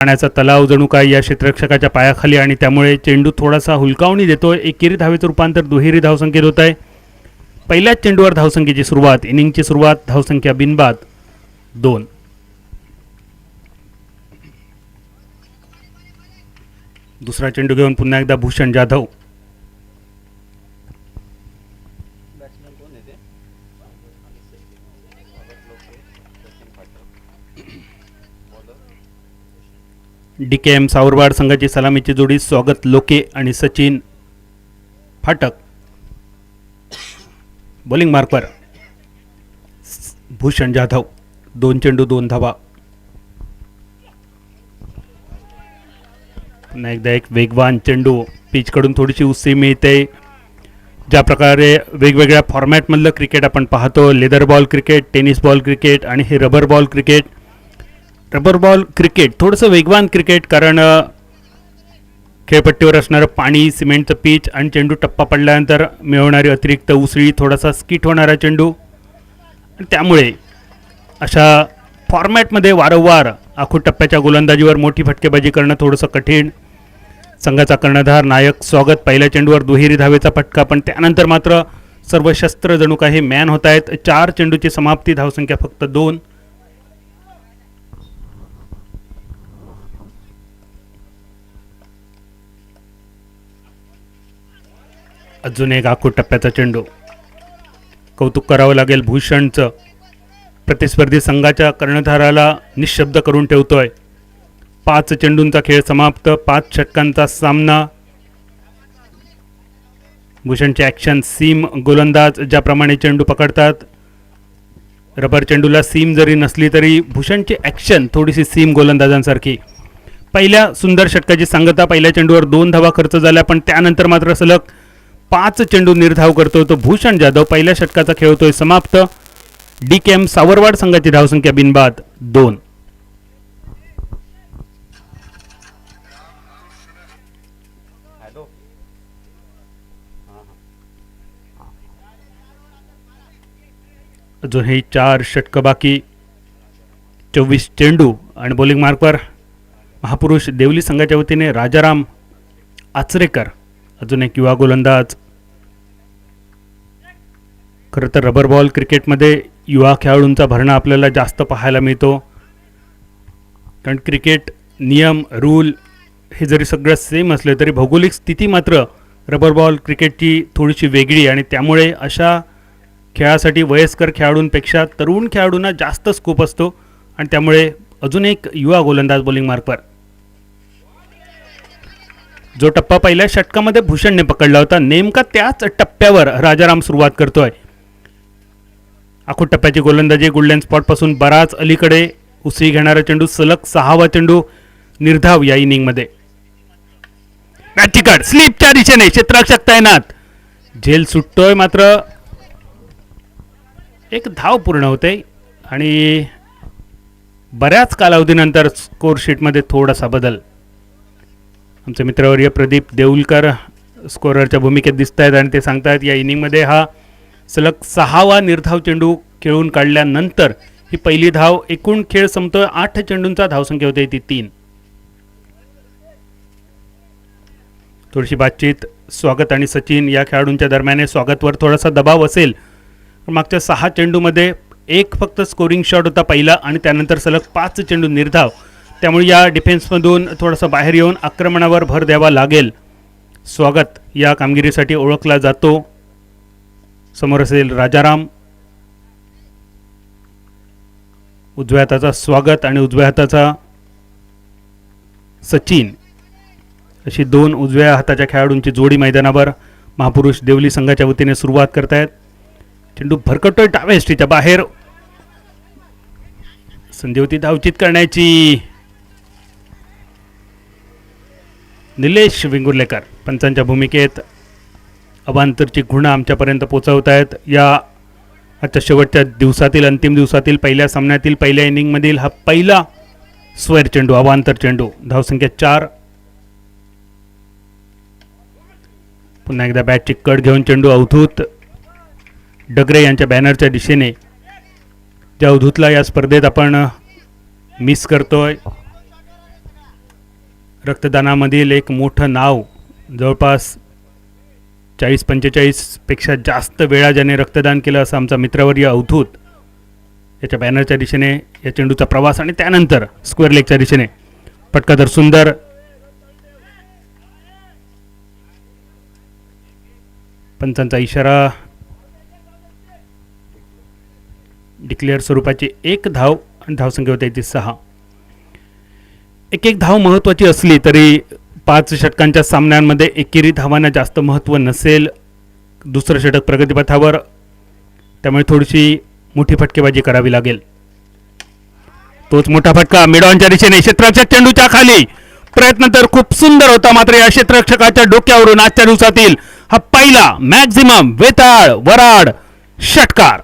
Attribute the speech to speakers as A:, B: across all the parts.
A: पाण्याचा तलाव जणू काय या क्षेत्ररक्षकाच्या पायाखाली आणि त्यामुळे चेंडू थोडासा हुलकावणी देतोय. एकेरी धावेचं रूपांतर दुहेरी धावसंख्येत होत आहे. पहिल्याच चेंडूवर धावसंख्येची सुरुवात इनिंगची सुरुवात धावसंख्या बिनबाद दोन. दुसरा चेंडू घेऊन पुन्हा एकदा Bhushan Jadhav. D K M सावरवाड संघाची सलामीची जोडी स्वागत लोके आणि सचिन फाटक. बॉलिंग मार्कवर भूषण जाधव दोन चेंडू दोन धावा. पुन्हा एकदा एक वेगवान चेंडू पिचकडून थोडीशी उसी मिळते. ज्या प्रकारे वेगवेगळ्या फॉर्मॅटमधलं क्रिकेट आपण पाहतो leather ball cricket tennis ball cricket आणि हे rubber ball cricket rubber ball cricket थोडंसं वेगवान क्रिकेट कारण खेळपट्टीवर असणारं पाणी सिमेंटचं पीच आणि चेंडू टप्पा पडल्यानंतर मिळवणारी अतिरिक्त उसळी थोडासा स्किट होणारा चेंडू. आणि त्यामुळे अशा फॉर्मॅटमध्ये वारंवार आखूड टप्प्याच्या गोलंदाजीवर मोठी फटकेबाजी करणं थोडंसं कठीण. संघाचा कर्णधार नायक स्वागत पहिल्या चेंडूवर दुहेरी धावेचा फटका पण त्यानंतर मात्र सर्व शस्त्र जणू काही मॅन होत आहेत. चार चेंडूची समाप्ती धावसंख्या फक्त दोन. अजून एक आखूड टप्प्याचा चेंडू. कौतुक करावं लागेल भूषणचं. प्रतिस्पर्धी संघाच्या कर्णधाराला निशब्द करून ठेवतोय. पाच चेंडूंचा खेळ समाप्त पाच षटकांचा सामना. भूषणचे ॲक्शन सीम गोलंदाज ज्याप्रमाणे चेंडू पकडतात. रबर चेंडूला सीम जरी नसली तरी भूषणची ॲक्शन थोडीशी सीम गोलंदाजांसारखी. पहिल्या सुंदर षटकाची सांगता पहिल्या चेंडूवर दोन धावा खर्च झाल्या पण त्यानंतर मात्र सलग पाच चेंडू निर्धाव करतो तो भूषण जाधव. पहिल्या षटकाचा खेळतोय समाप्त. डी के एम सावरवाड संघाची धावसंख्या बिनबाद दोन. अजूनही चार षटकं बाकी. चोवीस चेंडू आणि बॉलिंग मार्कवर महापुरुष देवली संघाच्या वतीने राजाराम आचरेकर. अजून एक युवा गोलंदाज. खरं तर रबर बॉल क्रिकेटमध्ये युवा खेळाडूंचा भरणा आपल्याला जास्त पाहायला मिळतो. कारण क्रिकेट नियम रूल हे जरी सगळं सेम असले तरी भौगोलिक स्थिती मात्र रबर बॉल क्रिकेटची थोडीशी वेगळी आणि त्यामुळे अशा खेळासाठी वयस्कर खेळाडूंपेक्षा तरुण खेळाडूंना जास्त स्कोप असतो. आणि त्यामुळे अजून एक युवा गोलंदाज बॉलिंग मार्कवर जो टप्पा पहिल्या षटकामध्ये भूषणने पकडला होता. नेमका त्याच टप्प्यावर राजाराम सुरुवात करतोय. आखो टप्प्याची गोलंदाजी गुडलँड स्पॉटपासून बराच अलीकडे उसळी घेणारा चेंडू सलग सहावा चेंडू निर्धाव या इनिंगमध्ये. मॅचिकड स्लीपच्या दिशेने क्षेत्ररक्षक तैनात. झेल सुटतोय मात्र. एक धाव पूर्ण होते आणि बऱ्याच कालावधीनंतर स्कोरशीटमध्ये थोडासा बदल. आमचे मित्रवर्य प्रदीप देऊलकर स्कोररच्या भूमिकेत दिसत आहेत आणि ते सांगतायत या इनिंगमध्ये हा सलग सहावा निर्धाव चेंडू खेळून काढल्यानंतर ही पहिली धाव एकूण खेळ संपतोय. आठ चेंडूंचा धावसंख्या होते ती तीन. थोडीशी बातचीत स्वागत आणि सचिन या खेळाडूंच्या दरम्यान स्वागतवर थोडासा दबाव असेल पण मागच्या सहा चेंडूमध्ये एक फक्त स्कोरिंग शॉट होता पहिला आणि त्यानंतर सलग पाच चेंडू निर्धाव त्यामुळे या डिफेन्समधून थोडंसं बाहेर येऊन आक्रमणावर भर द्यावा लागेल. स्वागत. या कामगिरीसाठी ओळखला जातो समोर असेल राजाराम. उजव्या हाताचा स्वागत आणि उजव्या हाताचा सचिन. अशी दोन उजव्या हाताच्या खेळाडूंची जोडी मैदानावर महापुरुष देवली संघाच्या वतीने सुरुवात करतायत. चेंडू भरकटतोय डाव्या एसटीच्या बाहेर. संधीवती धावचित करण्याची. निलेश विंगुर्लेकर पंचांच्या भूमिकेत अवांतरची घुणा आमच्यापर्यंत पोचवत आहेत या आजच्या शेवटच्या दिवसातील अंतिम दिवसातील पहिल्या सामन्यातील पहिल्या इनिंगमधील हा पहिला स्वेर चेंडू अवांतर चेंडू. धावसंख्या चार. पुन्हा एकदा बॅटची कट घेऊन चेंडू अवधूत. डगरे यांच्या बॅनरच्या दिशेने. ज्या अवधूतला या स्पर्धेत आपण मिस करतोय. रक्तदानामधील एक मोठं नाव जवळपास चाळीस पंचेचाळीसपेक्षा जास्त वेळा ज्याने रक्तदान केलं असं आमचा मित्रवर्य अवधूत याच्या बॅनरच्या दिशेने या चेंडूचा प्रवास आणि त्यानंतर स्क्वेअर लेगच्या दिशेने. पटका तर सुंदर. पंचांचा इशारा. डिक्लेअर स्वरूपाची एक धाव आणि धावसंख्या होते ती सहा. एक एक धाव महत्त्वाची असली तरी पाच षटकांच्या सामन्यांमध्ये एकेरी धावांना जास्त महत्त्व नसेल. दुसरं षटक प्रगतीपथावर. त्यामुळे थोडीशी मोठी फटकेबाजी करावी लागेल. तोच मोठा फटका मिडॉनच्या दिशेने क्षेत्राच्या चेंडूच्या खाली. प्रयत्न तर खूप सुंदर होता मात्र या क्षेत्ररक्षकाच्या डोक्यावरून आजच्या दिवसातील हा पहिला मॅक्झिमम वेताळ वराड षटकार.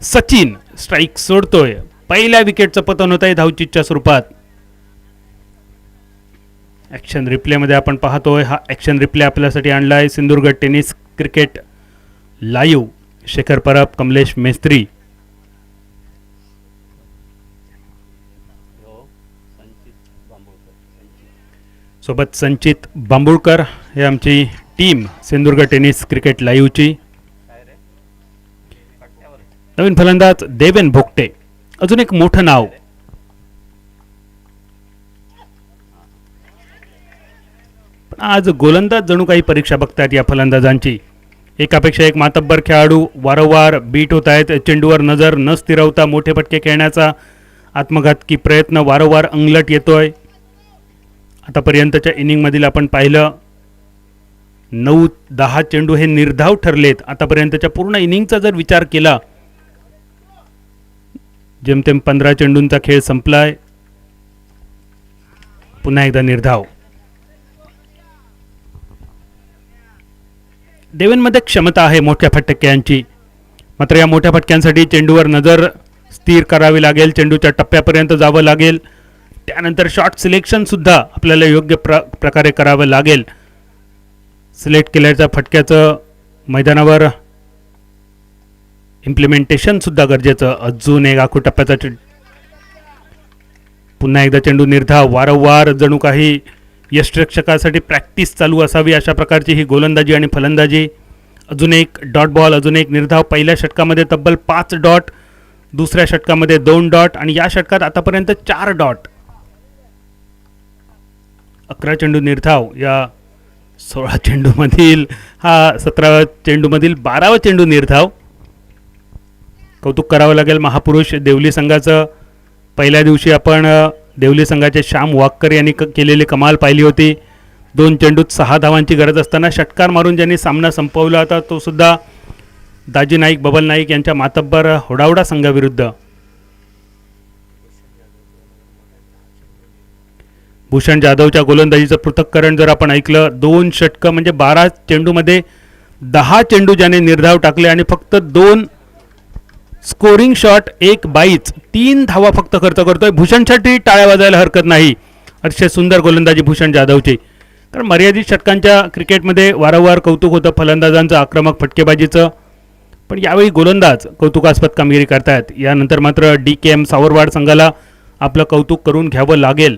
A: सचिन स्ट्राईक सोडतोय. पहिल्या विकेटचं पतन होत आहे धावचीच्या स्वरूपात. ॲक्शन रिप्लेमध्ये आपण पाहतोय हा ॲक्शन रिप्ले आपल्यासाठी आणला आहे Sindhudurg tennis cricket live Shekhar Parab Kamlesh Mestri. सोबत संचित बांबुळकर हे आमची टीम सिंधुदुर्ग टेनिस क्रिकेट लाईव्हची नवीन फलंदाज देवेन भोगटे. अजून एक मोठं नाव. पण आज गोलंदाज जणू काही परीक्षा बघतायत या फलंदाजांची. एकापेक्षा एक मातब्बर खेळाडू वारंवार बीट होत आहेत. चेंडूवर नजर न स्थिरवता मोठे फटके खेळण्याचा आत्मघातकी प्रयत्न वारंवार अंगलट येतोय. आतापर्यंतच्या इनिंगमधील आपण पाहिलं नऊ दहा चेंडू हे निर्धाव ठरलेत. आतापर्यंतच्या पूर्ण इनिंगचा जर विचार केला जेमतेम पंधरा चेंडूंचा खेळ संपलाय पुन्हा एकदा निर्धाव. देवेनमध्ये क्षमता आहे मोठ्या फटक्यांची. मात्र या मोठ्या फटक्यांसाठी चेंडूवर नजर स्थिर करावी लागेल चेंडूच्या टप्प्यापर्यंत जावं लागेल. त्यानंतर शॉट सिलेक्शनसुद्धा आपल्याला योग्य प्र प्रकारे करावं लागेल. सिलेक्ट केल्याच्या फटक्याचं मैदानावर इम्प्लिमेंटेशनसुद्धा गरजेचं. अजून एक आखू टप्प्याचा पुन्हा एकदा चेंडू निर्धाव वारंवार जणू काही यष्टरक्षकासाठी प्रॅक्टिस चालू असावी अशा प्रकारची ही गोलंदाजी आणि फलंदाजी. अजून एक डॉट बॉल अजून एक निर्धाव. पहिल्या षटकामध्ये तब्बल पाच डॉट दुसऱ्या षटकामध्ये दोन डॉट आणि या षटकात आतापर्यंत चार डॉट अकरा चेंडू निर्धाव. या सोळा चेंडूमधील हा सतराव्या चेंडूमधील बारावा चेंडू निर्धाव. कौतुक करावं लागेल. महापुरुष देवली संघाचं पहिल्या दिवशी आपण देवली संघाचे श्याम वाक्कर यांनी क केलेली कमाल पाहिली होती. दोन चेंडूत सहा धावांची गरज असताना षटकार मारून ज्यांनी सामना संपवला होता तो सुद्धा दाजी नाईक बबल नाईक यांच्या मातब्बर होडावडा संघाविरुद्ध. भूषण जाधवच्या गोलंदाजीचं पृथक्करण जर आपण ऐकलं दोन षटकं म्हणजे बारा चेंडूमध्ये दहा चेंडू ज्याने निर्धाव टाकले आणि फक्त दोन स्कोरिंग शॉट एक बाईच तीन धावा फक्त खर्च करतोय. भूषणसाठी टाळ्या वाजायला हरकत नाही. अतिशय सुंदर गोलंदाजी भूषण जाधवची. कारण मर्यादित षटकांच्या क्रिकेटमध्ये वारंवार कौतुक होतं फलंदाजांचं आक्रमक फटकेबाजीचं. पण यावेळी गोलंदाज कौतुकास्पद कामगिरी करतायत. यानंतर मात्र डी के एम सावरवाड संघाला आपलं कौतुक करून घ्यावं लागेल.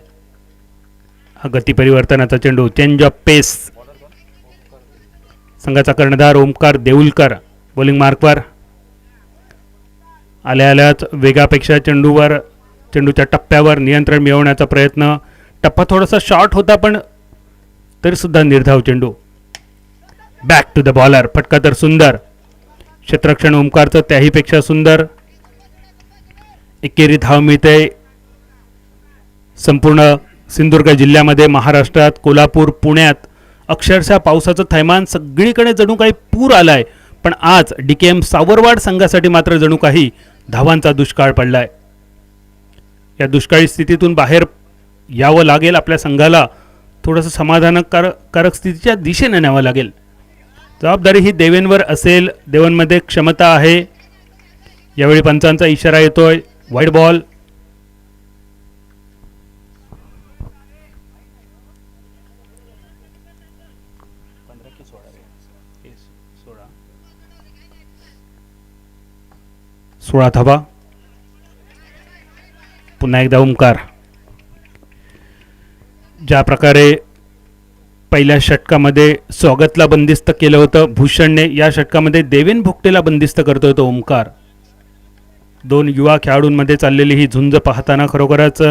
A: हा गती परिवर्तनाचा चेंडू चेंज ऑफ पेस. संघाचा कर्णधार ओमकार देऊलकर बॉलिंग मार्कवर आल्या आल्याच वेगापेक्षा चेंडूवर चेंडूच्या टप्प्यावर नियंत्रण मिळवण्याचा प्रयत्न. टप्पा थोडासा शॉर्ट होता पण तरीसुद्धा निर्धाव चेंडू. बॅक टू द बॉलर फटका तर सुंदर. क्षेत्रक्षण ओमकारचं त्याहीपेक्षा सुंदर. एकेरी धाव मिळते. संपूर्ण सिंधुदुर्ग जिल्ह्यामध्ये महाराष्ट्रात कोल्हापूर पुण्यात अक्षरशः पावसाचं थैमान सगळीकडे जणू काही पूर आलाय. पण आज डी के एम सावरवाड संघासाठी मात्र जणू काही धावांचा दुष्काळ पडलाय. या दुष्काळी स्थितीतून बाहेर यावं लागेल आपल्या संघाला. थोडंसं समाधानकारक कारक स्थितीच्या दिशेने न्यावं लागेल. जबाबदारी ही देवेंवर असेल. देवांमध्ये क्षमता आहे. यावेळी पंचांचा इशारा येतोय. वाईट बॉल. सोळा. धावा पुन्हा एकदा ओंकार. ज्या प्रकारे पहिल्या षटकामध्ये स्वागतला बंदिस्त केलं होतं भूषणने या षटकामध्ये देवेन भुकटेला बंदिस्त करतोय तो ओंकार. दोन युवा खेळाडूंमध्ये चाललेली ही झुंज पाहताना खरोखरच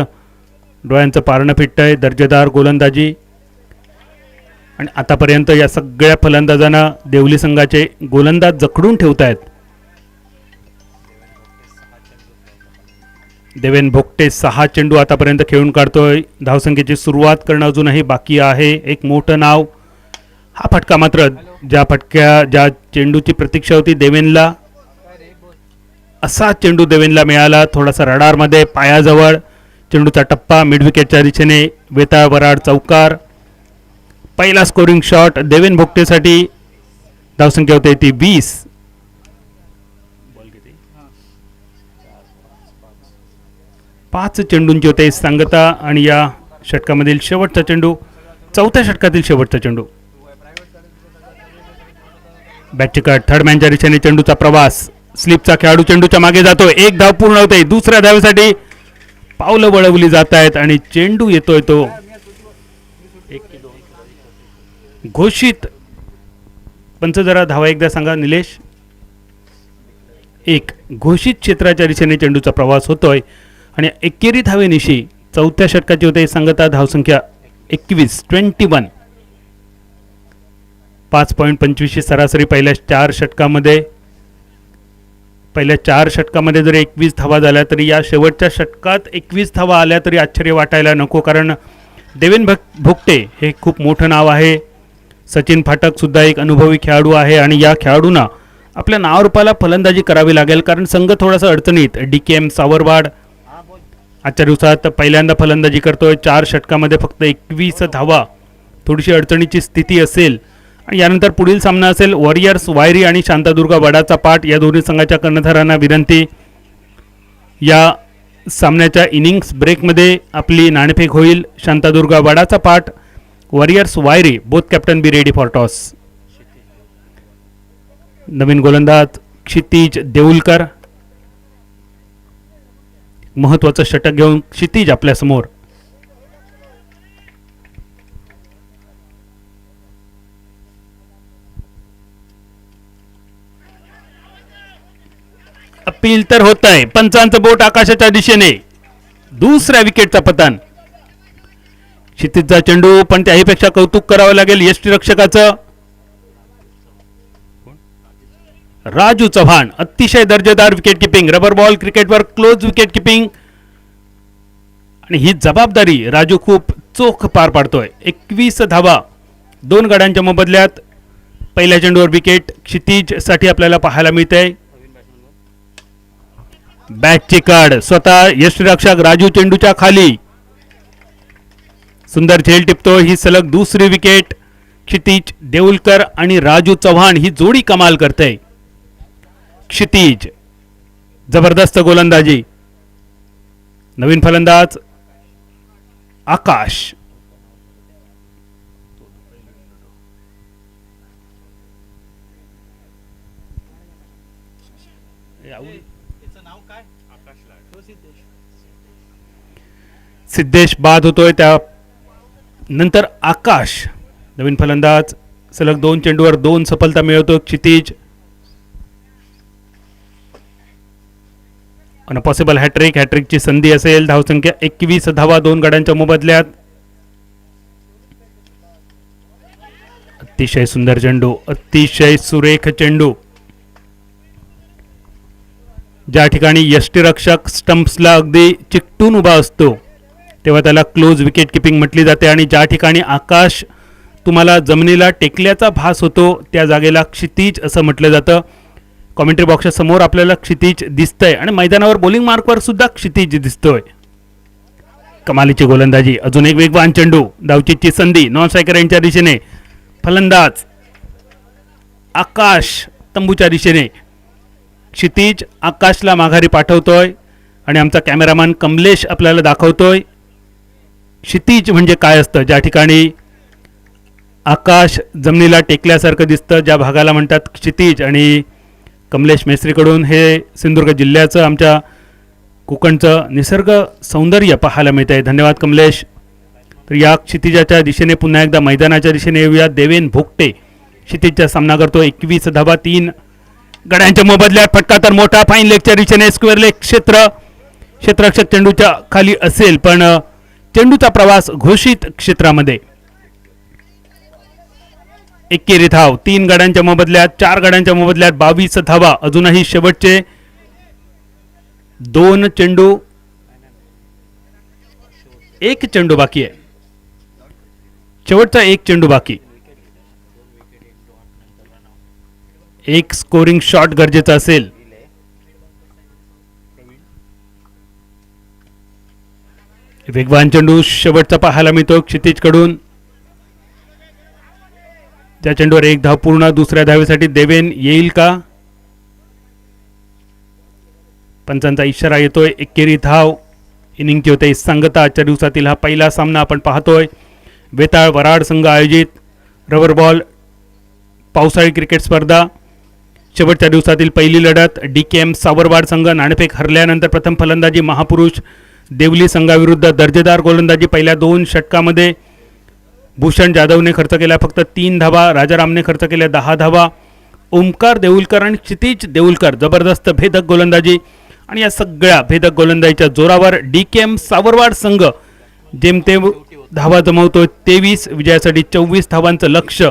A: डोळ्यांचं पारणं फिटतंय दर्जेदार गोलंदाजी. आणि आतापर्यंत या सगळ्या फलंदाजांना देवली संघाचे गोलंदाज जखडून ठेवत आहेत देवेन भोगटे सहा चेंडू आतापर्यंत खेळून काढतोय. धावसंख्येची सुरुवात करणं अजूनही बाकी आहे. एक मोठं नाव. हा फटका मात्र ज्या फटक्या ज्या चेंडूची प्रतीक्षा होती देवेनला असा चेंडू देवेनला मिळाला. थोडासा रडारमध्ये पायाजवळ चेंडूचा टप्पा मिडविकेटच्या दिशेने वेताळ वराड चौकार. पहिला स्कोरिंग शॉट देवेन भोगटेसाठी. धावसंख्या होते ती वीस. पाच चेंडूंची होते. सांगता आणि या षटकामधील शेवटचा चेंडू चौथ्या षटकातील शेवटचा चेंडू. बॅटचिकट थर्ड मॅनच्या दिशेने चेंडूचा प्रवास. स्लिपचा खेळाडू चेंडूच्या मागे जातो एक धाव पूर्ण होते. दुसऱ्या धावेसाठी पावलं वळवली जात आहेत आणि चेंडू येतोय तो. घोषित. पंच जरा धावा एकदा सांगा निलेश. एक. घोषित क्षेत्राच्या दिशेने चेंडूचा प्रवास होतोय. आणि एकेरी धावेनिशी चौथ्या षटकाची होते. सांगता धावसंख्या एकवीस ट्वेंटी वन पाच पॉईंट पंचवीसशे सरासरी पहिल्या चार षटकामध्ये. पहिल्या चार षटकामध्ये जर एकवीस धावा झाल्या तरी या शेवटच्या षटकात एकवीस धावा आल्या तरी आश्चर्य वाटायला नको. कारण देवेन भक भोगटे हे खूप मोठं नाव आहे. सचिन फाटकसुद्धा एक अनुभवी खेळाडू आहे आणि या खेळाडूंना आपल्या नावरूपाला फलंदाजी करावी लागेल. कारण संघ थोडासा अडचणीत. डी के एम सावरवाड आजच्या दिवसात पहिल्यांदा फलंदाजी करतोय. चार षटकामध्ये फक्त एकवीस धावा. थोडीशी अडचणीची स्थिती असेल आणि यानंतर पुढील सामना असेल वॉरियर्स वायरी आणि शांतादुर्गा वडाचा पाठ. या दोन्ही संघाच्या कर्णधारांना विनंती. या सामन्याच्या इनिंग्स ब्रेकमध्ये आपली नाणेफेक होईल. शांतादुर्गा वडाचा पाठ. Warriors Wairi both captain be ready for toss. नवीन गोलंदाज क्षितिज देऊलकर. महत्वाचं षटक घेऊन क्षितिज आपल्यासमोर. अपील तर होत आहे पंचांचं बोट आकाशाच्या दिशेने. दुसऱ्या विकेटचा पतन. क्षितिजचा चेंडू पण त्याहीपेक्षा कौतुक करावं लागेल यष्टीरक्षकाचं. राजू चव्हाण अतिशय दर्जेदार विकेट किपिंग रबर बॉल क्रिकेटवर क्लोज विकेट किपिंग आणि ही जबाबदारी राजू खूप चोख पार पाडतोय. एकवीस धावा दोन गड्यांच्या मोबदल्यात पहिल्या चेंडूवर विकेट क्षितिजसाठी आपल्याला पाहायला मिळते बॅटची काढ स्वतः यष्टीरक्षक राजू चेंडूच्या खाली. सुंदर झेल टिपतो ही सलग दुसरी विकेट क्षितिज देऊलकर आणि राजू चव्हाण ही जोडी कमाल करते क्षितिज जबरदस्त गोलंदाजी. नवीन फलंदाज आकाश. सिद्धेश बाद होतोय त्या नंतर आकाश. नवीन फलंदाज सलग दोन चेंडूवर दोन सफलता मिळवतो क्षितिज. पॉसिबल हॅट्रिक हॅट्रिकची संधी असेल धावसंख्या एकवीस धावा दोन गड्यांच्या मोबदल्यात. अतिशय सुंदर चेंडू अतिशय सुरेख चेंडू. ज्या ठिकाणी यष्टीरक्षक स्टंप्सला अगदी चिकटून उभा असतो तेव्हा त्याला क्लोज विकेट किपिंग म्हटली जाते आणि ज्या ठिकाणी आकाश तुम्हाला जमिनीला टेकल्याचा भास होतो त्या जागेला क्षितिज असं म्हटलं जातं. कॉमेंट्री बॉक्सच्या समोर आपल्याला क्षितिज दिसतंय आणि मैदानावर बॉलिंग मार्कवर सुद्धा क्षितिज दिसतोय. कमालीची गोलंदाजी. अजून एक वेगवान चेंडू. धावचीची संधी. नॉन स्ट्रायकर यांच्या दिशेने. फलंदाज. आकाश तंबूच्या दिशेने. क्षितिज आकाशला माघारी पाठवतोय आणि आमचा कॅमेरामॅन कमलेश आपल्याला दाखवतोय. क्षितिज म्हणजे काय असतं? ज्या ठिकाणी आकाश जमिनीला टेकल्यासारखं दिसतं ज्या भागाला म्हणतात क्षितिज आणि कमलेश मेस्त्रीकडून हे सिंधुदुर्ग जिल्ह्याचं आमच्या कोकणचं निसर्ग सौंदर्य पाहायला मिळत आहे धन्यवाद कमलेश. तर या क्षितिजाच्या दिशेने पुन्हा एकदा मैदानाच्या दिशेने येऊया. देवेन भोगटे क्षितिजचा सामना करतो. एकवीस धाबा तीन. गड्यांच्या मोबदल्यात फटका तर मोठा. फाईन लेगच्या दिशेने स्क्वेअर लेग क्षेत्र. क्षेत्ररक्षक चेंडूच्या खाली असेल पण चेंडूचा प्रवास घोषित क्षेत्रामध्ये. एकेरी धाव. तीन गड्यांच्या मोबदल्यात चार गड्यांच्या मोबदल्यात बावीस धावा. अजूनही शेवटचे दोन चेंडू एक चेंडू बाकी आहे. शेवटचा एक चेंडू बाकी. एक स्कोरिंग शॉट गरजेचा असेल. वेगवान चेंडू शेवटचा पाहायला मिळतो क्षितिजकडून. त्या चेंडूवर एक धाव पूर्ण दुसऱ्या धावेसाठी देवेन येईल का? पंचांचा इशारा येतोय एकेरी धाव. इनिंगची होते सांगता. आजच्या दिवसातील हा पहिला सामना आपण पाहतोय. वेताळ वराड संघ आयोजित. रबर बॉल पावसाळी क्रिकेट स्पर्धा. शेवटच्या दिवसातील पहिली लढत. डी के एम सावरवाड संघ नाणेफेक हरल्यानंतर प्रथम फलंदाजी महापुरुष देवली संघाविरुद्ध दर्जेदार गोलंदाजी पहिल्या दोन षटकामध्ये. भूषण जाधवने खर्च केला फक्त तीन धावा राजारामने खर्च केल्या दहा धावा ओमकार देऊलकर आणि क्षितिज देऊलकर जबरदस्त भेदक गोलंदाजी. आणि या सगळ्या भेदक गोलंदाजीच्या जोरावर डी के एम सावरवाड संघ जेमतेम धावा जमवतोय तेवीस विजयासाठी चोवीस धावांचं लक्ष.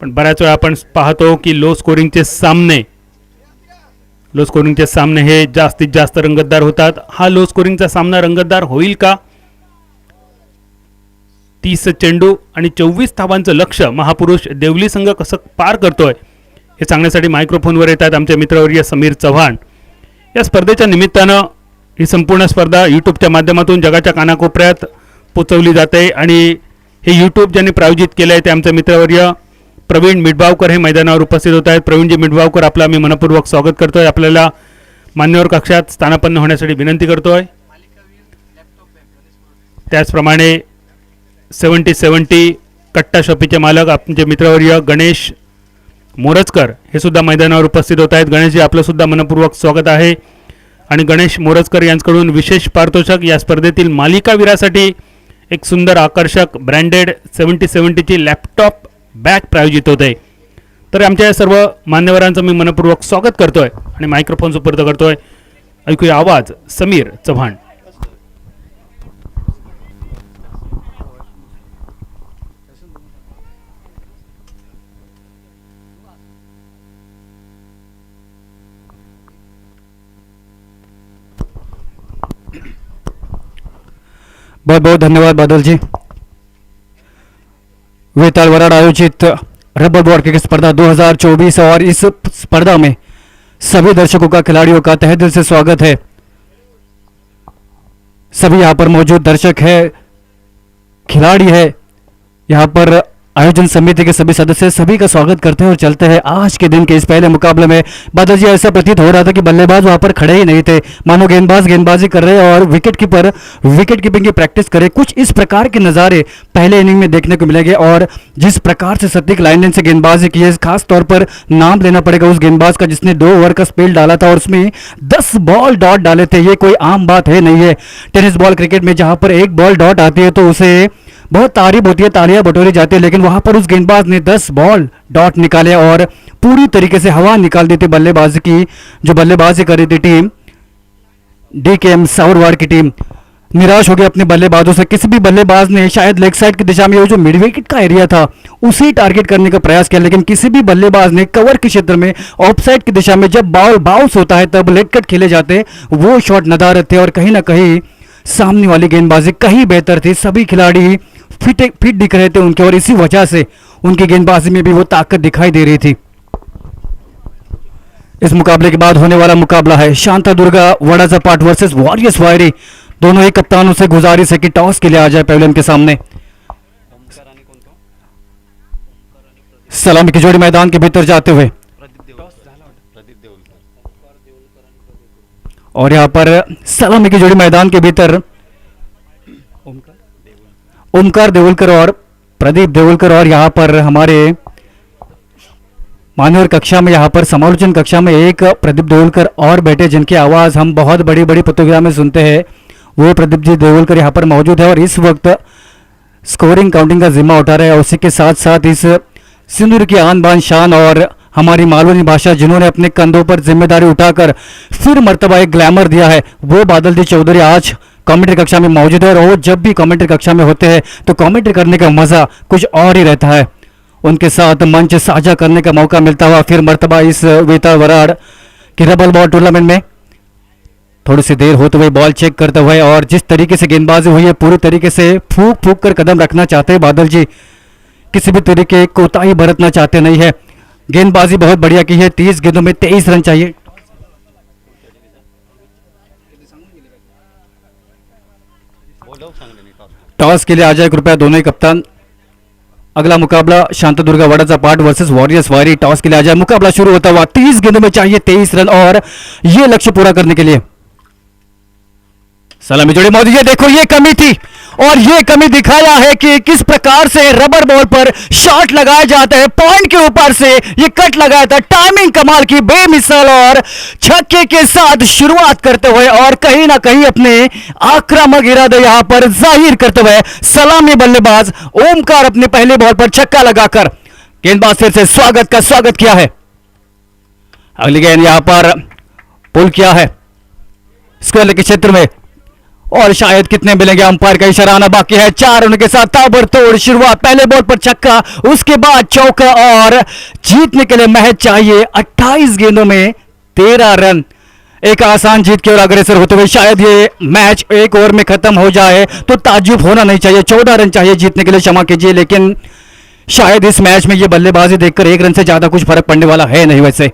A: पण बऱ्याच वेळा आपण पाहतो की लो स्कोरिंगचे सामने लो स्कोरिंगचे सामने हे जास्तीत जास्त रंगतदार होतात. हा लो स्कोरिंगचा सामना रंगतदार होईल का? तीस चेंडू आणि चोवीस धावांचं लक्ष महापुरुष देवली संघ कसं पार करतोय हे सांगण्यासाठी मायक्रोफोनवर येत आहेत आमचे मित्रवर्य समीर चव्हाण. या स्पर्धेच्या निमित्तानं ही संपूर्ण स्पर्धा यूट्यूबच्या माध्यमातून जगाच्या कानाकोपऱ्यात पोचवली जाते आणि हे यूट्यूब ज्यांनी प्रायोजित केलं आहे ते आमचे मित्रवर्य प्रवीण मिडबावकर हे मैदानावर उपस्थित होत आहेत. प्रवीणजी मिडबावकर आपलं मी मनपूर्वक स्वागत करतोय. आपल्याला मान्यवर कक्षात स्थानापन्न होण्यासाठी विनंती करतोय. त्याचप्रमाणे सेवन्टी सेवन्टी कट्टा शॉपीचे मालक आमचे मित्रवर्य गणेश मोरजकर हे सुद्धा मैदानावर उपस्थित होत आहेत. गणेशजी आपलं सुद्धा मनपूर्वक स्वागत आहे. आणि गणेश मोरजकर यांच्याकडून विशेष पारितोषक या स्पर्धेतील मालिकावीरासाठी एक सुंदर आकर्षक ब्रँडेड सेवन्टी सेवन्टीची लॅपटॉप बॅग प्रायोजित होत. आहे तर आमच्या या सर्व मान्यवरांचं मी मनपूर्वक स्वागत करतोय आणि मायक्रोफोन सुपूर्द करतोय. ऐकूया आवाज समीर चव्हाण.
B: बहुत बहुत धन्यवाद बादल जी वेताल वराड आयोजित रबर बोर्ड क्रिकेट स्पर्धा 2024 और इस स्पर्धा में सभी दर्शकों का, खिलाड़ियों का तहे दिल से स्वागत है। सभी यहाँ पर मौजूद दर्शक है, खिलाड़ी है, यहाँ पर आयोजन समिति के सभी सदस्य सभी का स्वागत करते हैं और चलते हैं आज के दिन के इस पहले मुकाबले में। बादल जी ऐसा प्रतीत हो रहा था कि बल्लेबाज वहाँ पर खड़े ही नहीं थे। मानो गेंदबाज गेंदबाजी कर रहे और विकेट कीपर विकेट कीपिंग की प्रैक्टिस करे। कुछ इस प्रकार के नज़ारे पहले इनिंग में देखने को मिलेंगे और जिस प्रकार से सतीक लाइन से गेंदबाजी की है, खास तौर पर नाम लेना पड़ेगा उस गेंदबाज का जिसने दो ओवर का स्पेल डाला था और उसमें दस बॉल डॉट डाले थे। ये कोई आम बात है नहीं है। टेनिस बॉल क्रिकेट में जहाँ पर एक बॉल डॉट आती है तो उसे बहुत तारीफ़ होती है, तालियाँ बटोरी जाती है, लेकिन वहाँ पर उस गेंदबाज ने 10 बॉल डॉट निकाले और पूरी तरीके से हवा निकाल दी थी बल्लेबाजी की, जो बल्लेबाजी कर रही थी team. D K M Sawarwad की टीम निराश हो गए अपने बल्लेबाजों से। किसी भी बल्लेबाज ने शायद लेग साइड की दिशा में वो जो मिड विकेट का एरिया था, उसी टारगेट करने का प्रयास किया, लेकिन किसी भी बल्लेबाज ने कवर के क्षेत्र में ऑफ़ साइड की दिशा में जब बॉल बाउंस होता है, तब लेग कट खेले जाते, वो शॉट नदारत थे और कहीं ना कहीं सामने वाली गेंदबाजी कहीं बेहतर थी। सभी खिलाड़ी फिट फिट दिख रहे थे उनके और इसी वजह से उनकी गेंदबाजी में भी वो ताकत दिखाई दे रही थी। इस मुकाबले के बाद होने वाला मुकाबला है शांता दुर्गा वड़ाजा पाट वर्सेस वॉरियर्स वायरी दोनों ही कप्तानों से गुजारिश है कि टॉस के लिए आ जाए पेवलियन के सामने। सलामी की जोड़ी मैदान के भीतर जाते हुए। और यहाँ पर सलामी की जोड़ी मैदान के भीतर ओमकार देवलकर और प्रदीप देवलकर और यहाँ पर हमारे मान्यवर कक्षा में, यहाँ पर समालोचन कक्षा में एक प्रदीप देवलकर और बैठे जिनकी आवाज़ हम बहुत बड़ी बड़ी प्रतियोगिता में सुनते हैं। वो प्रदीप जी देवलकर यहाँ पर मौजूद है और इस वक्त स्कोरिंग काउंटिंग का जिम्मा उठा रहे हैं। उसी के साथ साथ इस सिंदूर की आन बान शान और हमारी मालवनी भाषा, जिन्होंने अपने कंधों पर ज़िम्मेदारी उठाकर फिर मरतबा एक ग्लैमर दिया है। वो बादल जी चौधरी, आज कमेंट्री कक्षा में मौजूद है और वो जब भी कमेंट्री कक्षा में होते हैं तो कमेंट्री करने का मज़ा कुछ और ही रहता है। उनके साथ मंच साझा करने का मौका मिलता हुआ फिर मरतबा इस वेता वराड़ की रबल बॉल टूर्नामेंट में। थोड़ी सी देर होते हुए बॉल चेक करते हुए और जिस तरीके से गेंदबाजी हुई है, पूरी तरीके से फूक फूक कर कदम रखना चाहते हैं बादल जी। किसी भी तरीके कोताही बरतना चाहते नहीं है। गेंदबाजी बहुत बढ़िया की है, तीस गेंदों में तेईस रन चाहिए। टॉस के लिए आ जाए, कृपया दोनों ही कप्तान। अगला मुकाबला शांत दुर्गा वड़ाचा पार्ट वर्सेस वॉरियर्स वारी टॉस के लिए आ जाए। मुकाबला शुरू होता हुआ तीस गेंदों में चाहिए तेईस रन और ये लक्ष्य पूरा करने के लिए। सलामी जोड़े मोदी ये देखो ये कमी थी और ये कमी दिखाया है कि किस प्रकार से रबर बॉल पर शॉट लगाए जाते हैं। पॉइंट के ऊपर से ये कट लगाया था। टाइमिंग कमाल की, बेमिसाल और छक्के के साथ शुरुआत करते हुए और कहीं ना कहीं अपने आक्रामक इरादे यहाँ पर ज़ाहिर करते हुए सलामी बल्लेबाज ओमकार अपने पहले बॉल पर छक्का लगाकर गेंदबाज फिर से स्वागत का स्वागत किया है। अगली गेंद यहाँ पर पुल किया है। स्क्वायर के क्षेत्र में और शायद कितने मिलेंगे अंपायर का इशारा, आना बाकी है। चार उनके साथ ताबड़तोड़ शुरुआत, पहले बॉल पर छक्का, उसके बाद चौका और जीतने के लिए महज चाहिए 28 गेंदों में 13 रन। एक आसान जीत की ओर अग्रसर होते हुए शायद ये मैच एक ओवर में खत्म हो जाए तो ताजुब होना नहीं चाहिए। 14 रन चाहिए जीतने के लिए, क्षमा कीजिए, लेकिन शायद इस मैच में ये बल्लेबाजी देखकर एक रन से ज़्यादा कुछ फ़र्क पड़ने वाला है नहीं वैसे।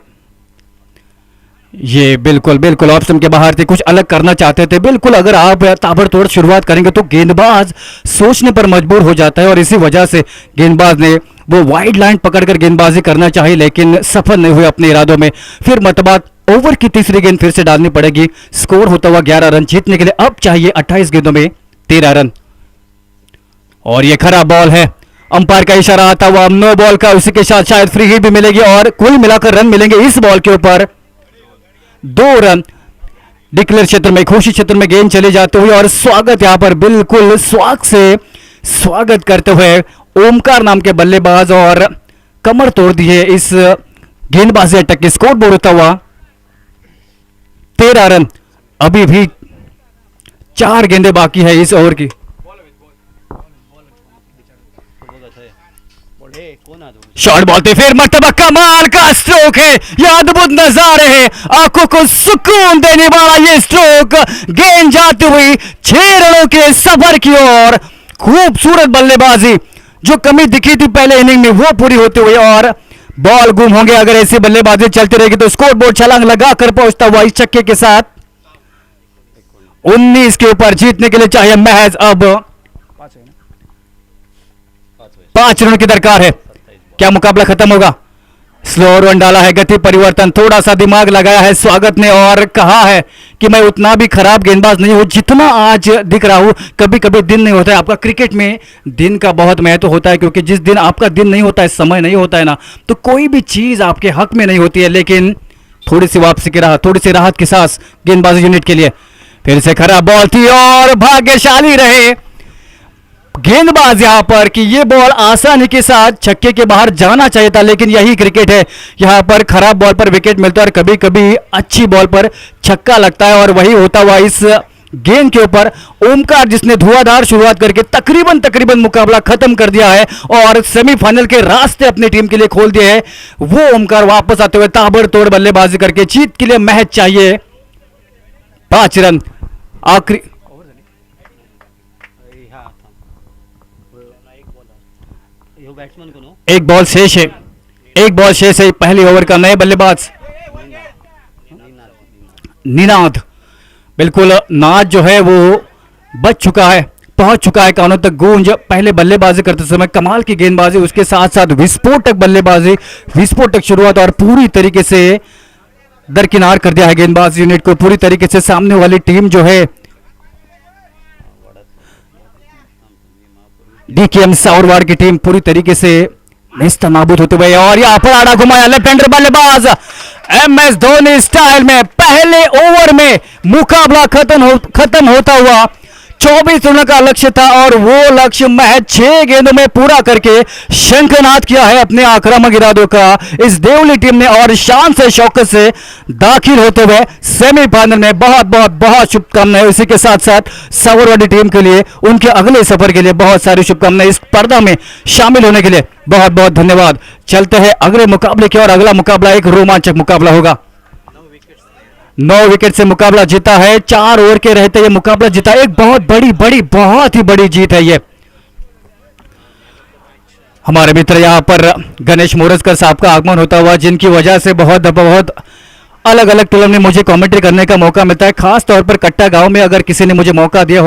B: ये बिल्कुल बिल्कुल। ऑप्शन के बाहर थे, कुछ अलग करना चाहते थे। बिल्कुल, अगर आप ताबड़तोड़ शुरुआत करेंगे तो गेंदबाज सोचने पर मजबूर हो जाता है। और इसी वजह से गेंदबाज ने वो वाइड लाइन पकड़कर गेंदबाजी करना चाहिए लेकिन सफल नहीं हुए अपने इरादों में। फिर मतबाद ओवर की तीसरी गेंद फिर से डालनी पड़ेगी। स्कोर होता हुआ ग्यारह रन जीतने के लिए अब चाहिए अट्ठाईस गेंदों में तेरह रन। और ये खराब बॉल है। अंपायर का इशारा आता हुआ नो बॉल का, उसी के साथ शायद फ्री हिट भी मिलेगी और कुल मिलाकर रन मिलेंगे इस बॉल के ऊपर। दो रन डिक्लेयर क्षेत्र में, घोषित क्षेत्र में गेंद चले जाते हुए और स्वागत यहाँ पर बिल्कुल स्वाग से स्वागत करते हुए ओमकार नाम के बल्लेबाज और कमर तोड़ दिए इस गेंदबाजी अटक के स्कोर बोर्ड होता हुआ तेरह रन। अभी भी चार गेंदे बाकी है इस ओवर की। शॉट बॉलते फिर मरतबा कमाल का स्ट्रोक है। यह अद्भुत नजारे है। आँखों को सुकून देने वाला ये स्ट्रोक गेंद जाती हुई छह रनों के सफ़र की ओर खूबसूरत बल्लेबाजी जो कमी दिखी थी पहले इनिंग में वो पूरी होते हुए और बॉल गुम होंगे। अगर ऐसी बल्लेबाजी चलती रहेगी तो स्कोर बोर्ड छलांग लगा कर पहुँचता हुआ इस चक्के के साथ। 19 के ऊपर जीतने के लिए चाहिए महज अब। पाँच रन की दरकार है। क्या मुकाबला खत्म होगा? स्लो रन डाला है, गति परिवर्तन थोड़ा सा दिमाग लगाया है, स्वागत ने और कहा है कि मैं उतना भी खराब गेंदबाज नहीं हूँ जितना आज दिख रहा हूँ। कभी कभी दिन नहीं होता है। आपका क्रिकेट में दिन का बहुत महत्व तो होता है, क्योंकि जिस दिन आपका दिन नहीं होता है, समय नहीं होता है ना तो कोई भी चीज़ आपके हक में नहीं होती है, लेकिन थोड़ी सी वापसी की राहत थोड़ी सी राहत की सांस गेंदबाजी यूनिट के लिए। फिर से खराब बॉल थी और भाग्यशाली रहे। गेंदबाज यहाँ पर कि ये बॉल आसानी के साथ छक्के के बाहर जाना चाहिए था, लेकिन यही क्रिकेट है। यहाँ पर खराब बॉल पर विकेट मिलता है और कभी कभी अच्छी बॉल पर छक्का लगता है और वही होता हुआ इस गेंद के ऊपर ओमकार, जिसने धुआंधार शुरुआत करके तकरीबन तकरीबन मुकाबला खत्म कर दिया है और सेमीफाइनल के रास्ते अपनी टीम के लिए खोल दिए हैं। वो ओमकार वापस आते हुए ताबड़तोड़ बल्लेबाजी करके जीत के लिए महज चाहिए। पाँच रन। आखिरी एक बॉल शेष है एक बॉल शेष है पहली ओवर का नए बल्लेबाज। निनाद। बिल्कुल नाद जो है वो बच चुका है, पहुँच चुका है कानों तक गूंज। पहले बल्लेबाजी करते समय कमाल की गेंदबाजी, उसके साथ साथ विस्फोटक बल्लेबाजी, विस्फोटक शुरुआत और पूरी तरीके से दरकिनार कर दिया है गेंदबाज यूनिट को। पूरी तरीके से सामने वाली टीम जो है डीकेएम साउरवाड़ की टीम पूरी तरीके से निस्त नाबूद होते हुए और यहाँ पर आड़ा घुमाया लेफ़्ट हैंडर बल्लेबाज एम एस धोनी स्टाइल में पहले ओवर में मुकाबला खत्म हो खत्म होता हुआ 24 रनों का लक्ष्य था और वो लक्ष्य महज छह गेंदों में पूरा करके शंखनाद किया है अपने आक्रामक इरादों का। इस देवली टीम ने और शान से, शौकत से दाखिल होते हुए सेमीफाइनल में बहुत बहुत बहुत शुभकामनाएँ उसी के साथ साथ सावरवाडी टीम के लिए, उनके अगले सफ़र के लिए बहुत सारी शुभकामनाएँ इस स्पर्धा में शामिल होने के लिए बहुत बहुत धन्यवाद। चलते हैं अगले मुकाबले की और अगला मुकाबला एक रोमांचक मुकाबला होगा। नौ विकेट से मुकाबला जीता है, चार ओवर के रहते ये मुकाबला जीता, एक बहुत बड़ी बड़ी, बहुत ही बड़ी जीत है ये। हमारे मित्र यहाँ पर गणेश मोरजकर साहब का आगमन होता हुआ, जिनकी वजह से बहुत बहुत अलग अलग फ़िल्म में मुझे कमेंट्री करने का मौका मिलता है। खास तौर पर कट्टा गाँव में अगर किसी ने मुझे मौका दिया होगा